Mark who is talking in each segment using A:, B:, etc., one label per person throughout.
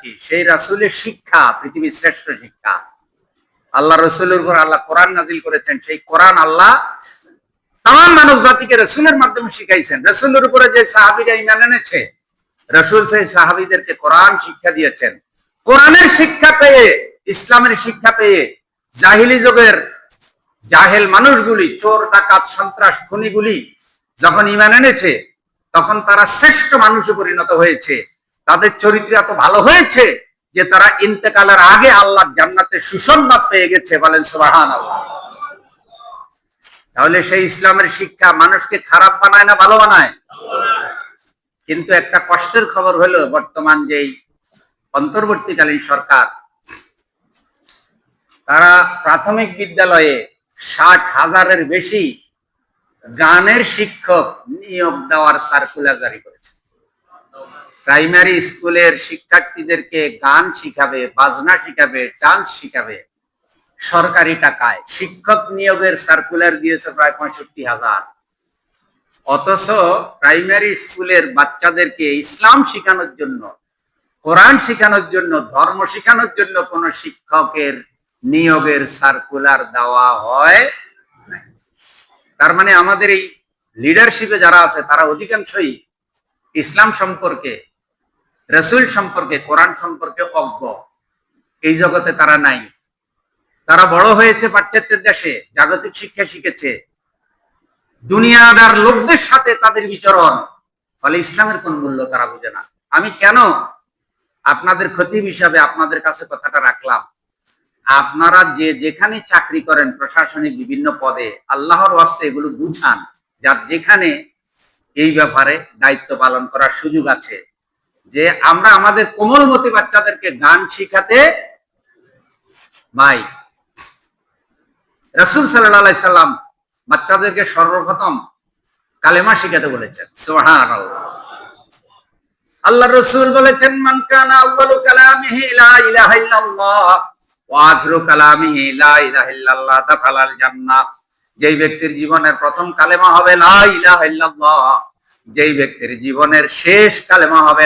A: কি সেই রাসূলের শিক্ষা, পৃথিবীর শ্রেষ্ঠ শিক্ষা। আল্লাহ রসুলের উপর আল্লাহ কোরআন নাজিল করেছেন, সেই কোরআন আল্লাহ তাম মানব জাতিকে রসুলের মাধ্যমে শিখাইছেন। রসুলের উপরে যে সাহাবিরা ইমান এনেছে, রসুল সেই সাহাবিদেরকে কোরআন শিক্ষা দিয়েছেন। কোরআনের শিক্ষা পেয়ে, ইসলামের শিক্ষা পেয়ে, জাহিলি যুগের জাহেল মানুষগুলি, চোর, ডাকাত, সন্ত্রাস, খুনিগুলি যখন ইমান এনেছে, তখন তারা শ্রেষ্ঠ মানুষে পরিণত হয়েছে। তাদের চরিত্র এত ভালো হয়েছে যে তারা ইন্তেকালের আগে আল্লাহ জান্নাতে সুসংবাদ পেয়ে গেছে বলেন আল্লাহ তাহলে সেই ইসলামের শিক্ষা মানুষকে খারাপ বানায় না ভালো বানায়? কিন্তু একটা কষ্টের খবর হলো বর্তমান যেই অন্তর্বর্তীকালীন সরকার, তারা প্রাথমিক বিদ্যালয়ে ষাট হাজারের বেশি গানের শিক্ষক নিয়োগ দেওয়ার সার্কুলার জারি করেছে। প্রাইমারি স্কুলের শিক্ষার্থীদেরকে গান শিখাবে, বাজনা শিখাবে, ডান্স শিখাবে। সরকারি টাকায়। শিক্ষক নিয়োগের সার্কুলার দিয়েছে প্রায় পঁয়ষট্টি হাজার। অথচ প্রাইমারি স্কুলের বাচ্চাদেরকে ইসলাম শেখানোর জন্য, কোরআন শেখানোর জন্য, ধর্ম শেখানোর জন্য কোন শিক্ষকের নিয়োগের সার্কুলার দেওয়া হয়। তার মানে আমাদের এই লিডারশিপে যারা আছে, তারা অধিকাংশই ইসলাম সম্পর্কে রসুল সম্পর্কে, কোরআন সম্পর্কে অজ্ঞ। এই জগতে তারা নাই। তারা বড় হয়েছে পাশ্চাত্যের দেশে, জাগতিক শিক্ষা শিখেছে। দুনিয়াদার লোকদের সাথে তাদের বিচরণ, ফলে ইসলামের কোন মূল্য তারা বুঝে না। আমি কেন আপনাদের ক্ষতি হিসাবে আপনাদের কাছে কথাটা রাখলাম? আপনারা যে যেখানে চাকরি করেন প্রশাসনিক বিভিন্ন পদে, আল্লাহর ওয়াস্তে এগুলো বুঝান, যার যেখানে এই ব্যাপারে দায়িত্ব পালন করার সুযোগ আছে। যে আমরা আমাদের কোমলমতি বাচ্চাদেরকে গান শিখাতে রসুল সাল্লাহ সাল্লাম বাচ্চাদেরকে সর্বপ্রথম কালেমা শিখাতে বলেছেন সোহান আল্লাহ রসুল বলেছেন, মান কানা আউয়ালু কালামিহি লা ইলাহা ইল্লাল্লাহ ওয়া আখিরু কালামিহি লা ইলাহা ইল্লাল্লাহ জান্নাহ। যেই ব্যক্তির জীবনের প্রথম কালেমা হবে লা ইলাহা ইল্লাল্লাহ। যেই ব্যক্তির জীবনের শেষ কালেমা হবে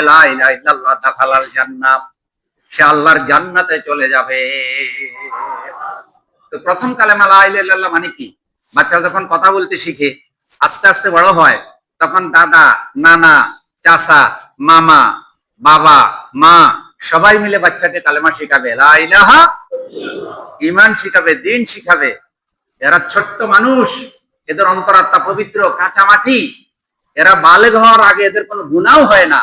A: জান্নাহ সে আল্লাহর জান্নাতে চলে যাবে। তো প্রথম কালেমা লা মানে কি? বাচ্চা যখন কথা বলতে শিখে, আস্তে আস্তে বড় হয়, তখন দাদা, নানা, চাচা, মামা, বাবা, মা, সবাই মিলে বাচ্চাকে কালেমা শিখাবে। লা ইলাহা ইমান শিখাবে, দিন শিখাবে। এরা ছোট্ট মানুষ, এদের অন্তরাত্মা পবিত্র, কাঁচা মাটি। এরা বালেগ হওয়ার আগে এদের কোনো গুণাও হয় না।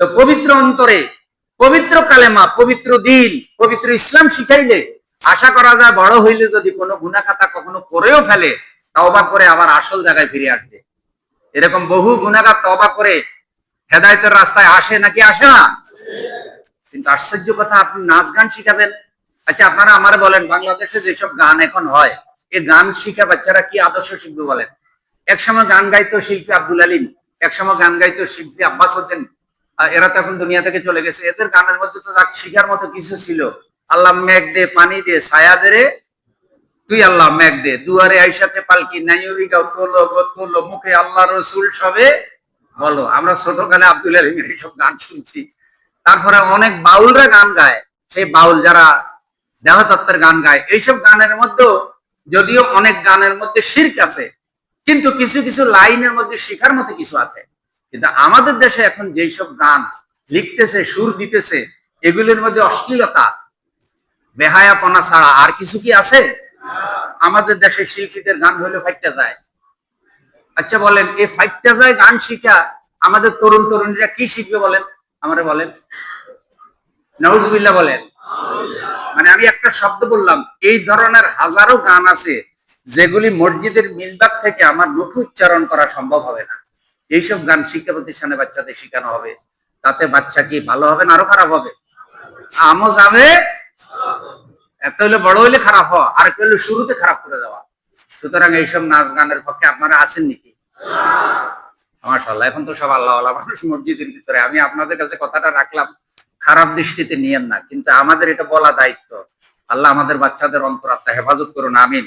A: তো পবিত্র অন্তরে, পবিত্র কালেমা, পবিত্র দিন, পবিত্র ইসলাম শিখাইলে আশা করা যায় বড় হইলে যদি কোনো গুণা খাতা কখনো করেও ফেলে, তওবা করে আবার আসল জায়গায় ফিরে আসবে। এরকম বহু গুণাগার তওবা করে হেদায়তের রাস্তায় আসে নাকি আসে না? কিন্তু আশ্চর্য কথা, আপনি নাচ গান শিখাবেন? আচ্ছা আপনারা আমার বলেন, বাংলাদেশে যেসব গান এখন হয়, এই গান শিখা বাচ্চারা কি আদর্শ শিখবে বলেন? একসময় গান গাইতো শিল্পী আব্দুল আলিম, একসময় গান গাইতো শিল্পী আব্বাস হোসেন। এরা তো এখন দুনিয়া থেকে চলে গেছে। এদের গানের মধ্যে তো শিখার মতো কিছু ছিল। আল্লাহ মেঘ দে, পানি দে, ছায়া দে তুই আল্লাহ মেঘ দে, দুয়ারে আইসাতে পালকি নাইরি গাও তোলো মুখে আল্লাহ রসুল সবে। বলো, আমরা ছোটকালে আব্দুল আলিমের এইসব গান শুনছি। তারপরে অনেক বাউলরা গান গায়। সেই বাউল যারা দেহতত্ত্বের গান গায়, এইসব গানের মধ্যেও যদিও অনেক গানের মধ্যে শির্ক আছে কিন্তু কিছু কিছু লাইনের মধ্যে শিখার মতো কিছু আছে। কিন্তু আমাদের দেশে এখন যেই সব গান লিখতেছে, সুর দিতেছে, এগুলোর মধ্যে অশ্লীলতা, বেহায়াপনা ছাড়া আর কিছু কি আছে? আমাদের দেশে শিল্পীদের গান হইলে ফাইটটা যায়। আচ্ছা বলেন, এই ফাইটটা যায় গান শিখা, আমাদের তরুণ তরুণীরা কি শিখবে বলেন? আমারে বলেন। নজবিল্লা বলেন। মানে আমি একটা শব্দ বললাম, এই ধরনের হাজারো গান আছে যেগুলি মসজিদের মিলবাগ থেকে আমার মুখে উচ্চারণ করা সম্ভব হবে না। এইসব গান শিক্ষা প্রতিষ্ঠানে বাচ্চাদের শেখানো হবে। তাতে বাচ্চা কি ভালো হবে না আরও খারাপ হবে? আমও যাবে একটা হলে বড় হইলে খারাপ হওয়া, আর একটা হলে শুরুতে খারাপ করে দেওয়া। সুতরাং এইসব নাচ গানের পক্ষে আপনারা আছেন নাকি? মাশাআল্লাহ, এখন তো সব আল্লাহ আল্লাহ মানুষ মসজিদের ভিতরে। আমি আপনাদের কাছে কথাটা রাখলাম, খারাপ দৃষ্টিতে নিয়েন না, কিন্তু আমাদের এটা বলা দায়িত্ব। আল্লাহ আমাদের বাচ্চাদের অন্তরাত্মা হেফাজত করুন, আমিন।